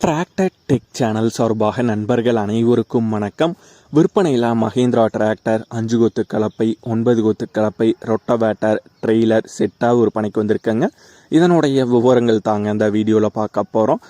Tractor tech channel சார்பாக நண்பர்கள் அனைவருக்கும் வணக்கம். விற்பனையில் மஹேந்திரா டிராக்டர் அஞ்சு கொத்து கலப்பை ஒன்பது கொத்து கலப்பை ரொட்டவேட்டர் ட்ரெய்லர் செட்டாக விற்பனைக்கு வந்திருக்கங்க. இதனுடைய விவரங்கள் தாங்க இந்த வீடியோவில் பார்க்க போகிறோம்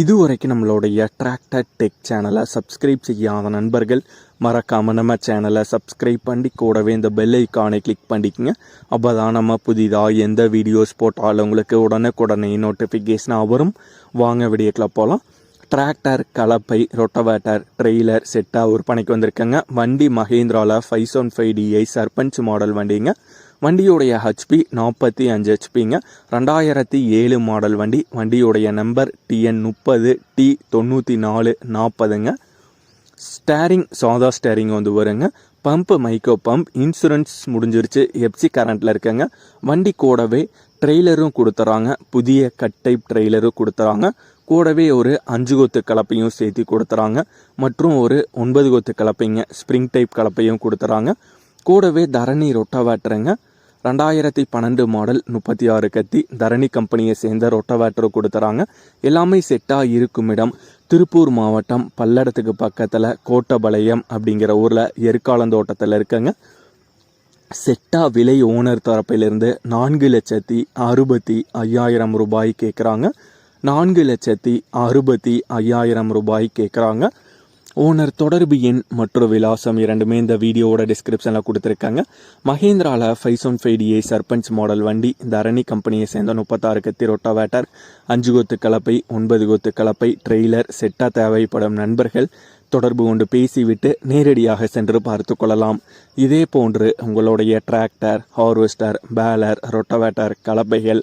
இதுவரைக்கும் நம்மளுடைய டிராக்டர் டெக் சேனலை சப்ஸ்கிரைப் செய்யாத நண்பர்கள் மறக்காமல் நம்ம சேனலை சப்ஸ்கிரைப் பண்ணி கூடவே இந்த பெல் ஐக்கானை கிளிக் பண்ணிக்கங்க. அப்போ தான் நம்ம புதிதாக எந்த வீடியோஸ் போட்டாலும் உங்களுக்கு உடனுக்குடனே நோட்டிஃபிகேஷனாக வரும். வாங்க வீடியோக்குள்ள போகலாம் டிராக்டர் கலப்பை ரொட்டவேட்டர் ட்ரெய்லர் செட்டாக விற்பனைக்கு வந்திருக்கேங்க. வண்டி மஹேந்திராவில் five seven five DI Sarpanch model வண்டிங்க. வண்டியுடைய ஹெச்பி நாற்பத்தி அஞ்சு ஹெச்பிங்க ரெண்டாயிரத்தி ஏழு மாடல் வண்டி. வண்டியுடைய நம்பர் டிஎன் முப்பது டி தொண்ணூற்றி நாலு நாற்பதுங்க. ஸ்டேரிங் சாதா ஸ்டேரிங் வந்து வருங்க. பம்ப் மைக்கோ பம்ப் இன்சூரன்ஸ் முடிஞ்சிருச்சு. எப்சி கரண்ட்டில் இருக்குங்க. வண்டி கூடவே ட்ரெய்லரும் கொடுத்துறாங்க. புதிய கட் டைப் ட்ரெய்லரும் கொடுத்துறாங்க. கூடவே ஒரு அஞ்சு கொத்து கலப்பையும் சேர்த்து கொடுத்துறாங்க. மற்றும் ஒரு ஒன்பது கொத்து கலப்பைங்க. ஸ்ப்ரிங் டைப் கலப்பையும் கொடுத்துறாங்க. கூடவே தரணி ரொட்டவேட்டருங்க ரெண்டாயிரத்தி பன்னெண்டு மாடல் முப்பத்தி ஆறு கத்தி தரணி கம்பெனியை சேர்ந்த ரொட்டவேட்டர் கொடுத்துறாங்க. எல்லாமே செட்டாக இருக்கும் இடம். திருப்பூர் மாவட்டம் பல்லடத்துக்கு பக்கத்தில் கோட்டபாளையம் அப்படிங்கிற ஊரில் எருக்காலந்தோட்டத்தில் இருக்குங்க. செட்டா விலை ஓனர் தரப்பிலிருந்து நான்கு லட்சத்தி அறுபத்தி ஐயாயிரம் ரூபாய் கேட்குறாங்க நான்கு லட்சத்தி அறுபத்தி ஐயாயிரம் ரூபாய் கேட்குறாங்க ஓனர் தொடர்பு எண் மற்றும் விலாசம் இரண்டுமே இந்த வீடியோவோட டிஸ்கிரிப்ஷனில் கொடுத்துருக்காங்க. மஹேந்திராவில் ஃபைவ் ஒன் சர்பஞ்ச் மாடல் வண்டி தரணி கம்பெனியை சேர்ந்த முப்பத்தாறு கத்தி ரொட்டாவேட்டர் அஞ்சு கொத்து கலப்பை ஒன்பது கொத்து கலப்பை ட்ரெய்லர் செட்டாக தேவைப்படும் நண்பர்கள் தொடர்பு கொண்டு பேசிவிட்டு நேரடியாக சென்று பார்த்து கொள்ளலாம். இதே போன்று உங்களுடைய டிராக்டர் ஹார்வெஸ்டர் பேலர் ரொட்டவேட்டர் கலப்பைகள்